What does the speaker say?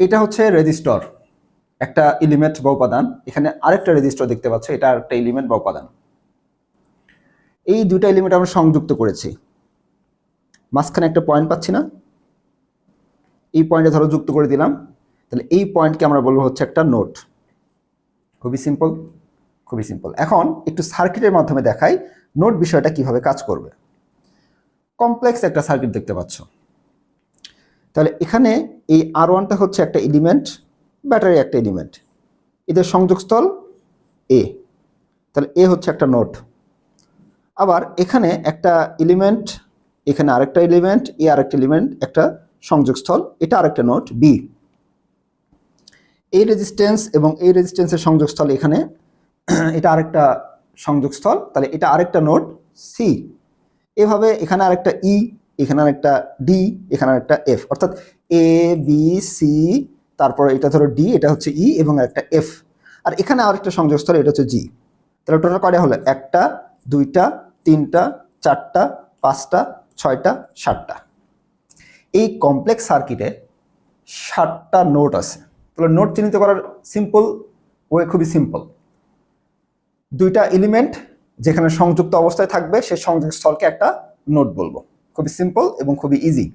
এটা হচ্ছে রেজিস্টর, একটা এলিমেন্ট বা উপাদান। এখানে আরেকটা রেজিস্টর দেখতে পাচ্ছ, এটা আরেকটা এলিমেন্ট বা উপাদান। এই দুইটা এলিমেন্ট আমরা সংযুক্ত করেছি। মাঝখানে একটা পয়েন্ট পাচ্ছি না। এই পয়েন্টে ধরো যুক্ত করে দিলাম। তাহলে এই পয়েন্টকে আমরা বলব হচ্ছে একটা নোট খুবই সিম্পল খুবই সিম্পল এখন একটু সার্কিটের মাধ্যমে দেখাই নোট বিষয়টা কীভাবে কাজ করবে। কমপ্লেক্স একটা সার্কিট দেখতে পাচ্ছ। তাহলে এখানে এই আর ওয়ানটা হচ্ছে একটা এলিমেন্ট ব্যাটারি একটা এলিমেন্ট এদের সংযোগস্থল এ তাহলে এ হচ্ছে একটা নোট আবার এখানে একটা এলিমেন্ট এখানে আরেকটা এলিমেন্ট এ আরেকটা এলিমেন্ট একটা সংযোগস্থল। এটা আরেকটা নোট বি এই রেজিস্ট্যান্স এবং এই রেজিস্ট্যান্সের সংযোগস্থল এখানে। এটা আরেকটা সংযোগস্থল। তাহলে এটা আরেকটা নোট সি এভাবে এখানে আরেকটা ই এখানে আরেকটা ডি এখানে আরেকটা এফ অর্থাৎ এ বি সি তারপর এটা ধরো ডি এটা হচ্ছে ই এবং একটা এফ আর এখানে আরেকটা সংযোগস্থল, এটা হচ্ছে জি তাহলে টোটাল কয়টা হলো? একটা, দুইটা, তিনটা, চারটা, পাঁচটা, ছয়টা, সাতটা। এই কমপ্লেক্স সার্কিটে সাতটা নোট আছে। তাহলে নোট চিহ্নিত করার সিম্পল ওয়ে খুবই সিম্পল দুইটা এলিমেন্ট যেখানে সংযুক্ত অবস্থায় থাকবে, সেই সংযোগ স্থলকে একটা নোট বলব। খুবই সিম্পল এবং খুবই ইজি